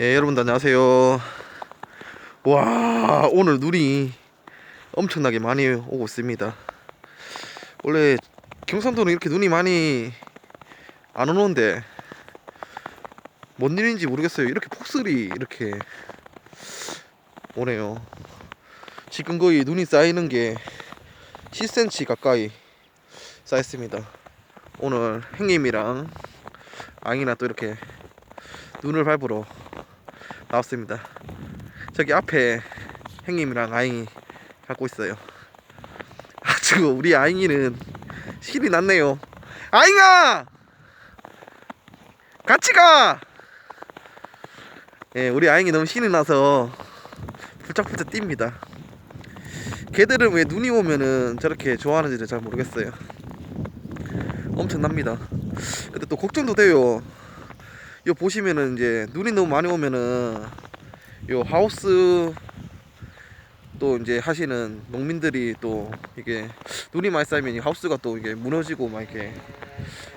예, 여러분들 안녕하세요. 와, 오늘 눈이 엄청나게 많이 오고 있습니다. 원래 경상도는 이렇게 눈이 많이 안 오는데 뭔 일인지 모르겠어요. 이렇게 폭설이 이렇게 오네요. 지금 거의 눈이 쌓이는 게 10cm 가까이 쌓였습니다. 오늘 행님이랑 앙이나 또 이렇게 눈을 밟으러 나왔습니다. 저기 앞에 행님이랑 아잉이 갖고 있어요. 아, 지금 우리 아잉이는 실이 났네요. 아잉아! 같이 가! 예, 우리 아잉이 너무 신이 나서 불짝불짝 뜁니다. 걔들은 왜 눈이 오면은 저렇게 좋아하는지를 잘 모르겠어요. 엄청납니다. 근데 또 걱정도 돼요. 요 보시면은 이제 눈이 너무 많이 오면은 요 하우스 또 이제 하시는 농민들이 또 이게 눈이 많이 쌓이면 이 하우스가 또 이게 무너지고 막 이렇게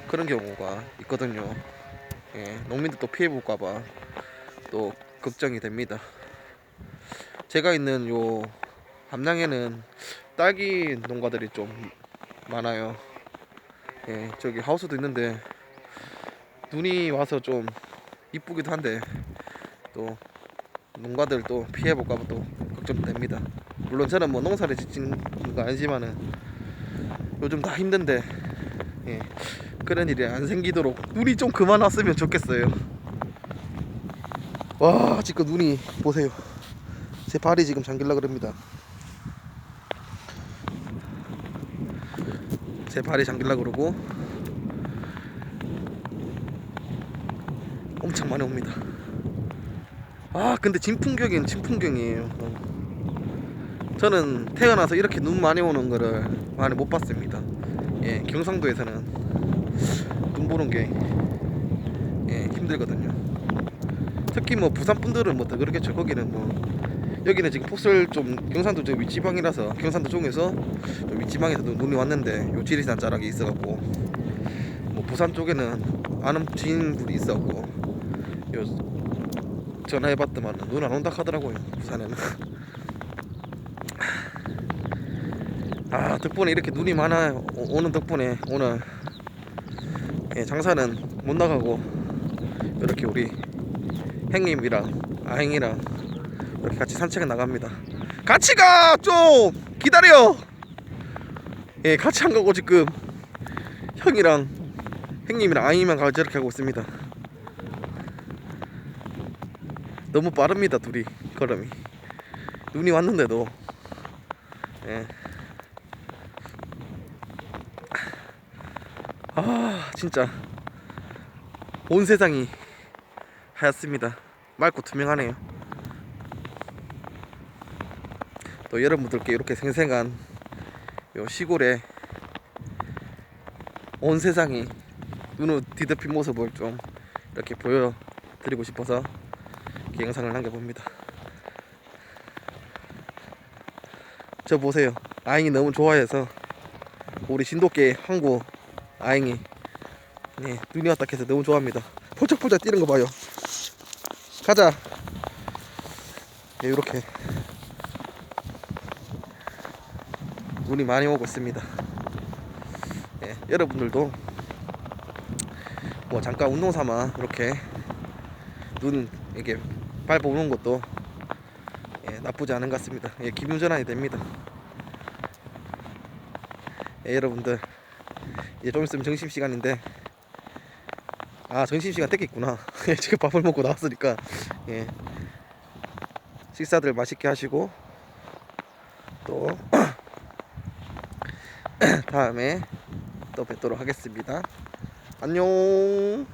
그런 경우가 있거든요. 예, 농민들 또 피해 볼까봐 또 걱정이 됩니다. 제가 있는 요 함양에는 딸기 농가들이 좀 많아요. 예, 저기 하우스도 있는데 눈이 와서 좀 이쁘기도 한데 또 농가들 또 피해 볼까 봐 또 걱정됩니다. 물론 저는 뭐 농사를 짓는 거 아니지만은 요즘 다 힘든데 예, 그런 일이 안 생기도록 눈이 좀 그만 왔으면 좋겠어요. 와 지금 눈이 보세요. 제 발이 지금 잠길라 그럽니다. 제 발이 잠길라 그러고 엄청 많이 옵니다. 아 근데 진풍경은 진풍경이에요. 저는 태어나서 이렇게 눈 많이 오는 거를 많이 못 봤습니다. 예, 경상도에서는 눈 보는 게 예, 힘들거든요. 특히 뭐 부산 분들은 뭐 더 그렇겠죠. 거기는 뭐 여기는 지금 폭설 좀 경상도 저 윗지방이라서 경상도 쪽에서 좀 윗지방에서도 눈이 왔는데 요 지리산 자락이 있어갖고 뭐 부산 쪽에는 아는 지인분이 있어갖고 요 전화해봤더만 눈 안 온다 하더라고요 부산에는. 아 덕분에 이렇게 눈이 많아 오- 오는 덕분에 오늘 예, 장사는 못 나가고 이렇게 우리 행님이랑 아행이랑 이렇게 같이 산책을 나갑니다. 같이 가! 좀 기다려! 예 같이 안 가고 지금 형이랑 행님이랑 아행이만 가서 저렇게 하고 있습니다 너무 빠릅니다 둘이. 걸음이. 눈이 왔는데도 예. 아 진짜. 온 세상이 하얗습니다. 맑고 투명하네요. 또 여러분들께 이렇게 생생한 요 시골에 온 세상이 눈을 뒤덮인 모습을 좀 이렇게 보여드리고 싶어서 이렇게 영상을 남겨봅니다. 저 보세요. 아잉이 너무 좋아해서 우리 신도께 항구 아잉이 네, 눈이 왔다 해서 너무 좋아합니다. 포착포착 뛰는 거 봐요. 가자. 네, 이렇게 눈이 많이 오고 있습니다. 예, 여러분들도 뭐 잠깐 운동 삼아 이렇게 눈 이렇게 밟아오는 것도 예, 나쁘지 않은 것 같습니다. 예, 기분 전환이 됩니다. 예, 여러분들 이제 좀 있으면 점심 시간인데 아 점심 시간 됐겠구나. 예, 지금 밥을 먹고 나왔으니까 예, 식사들 맛있게 하시고 또 다음에 또 뵙도록 하겠습니다. 안녕.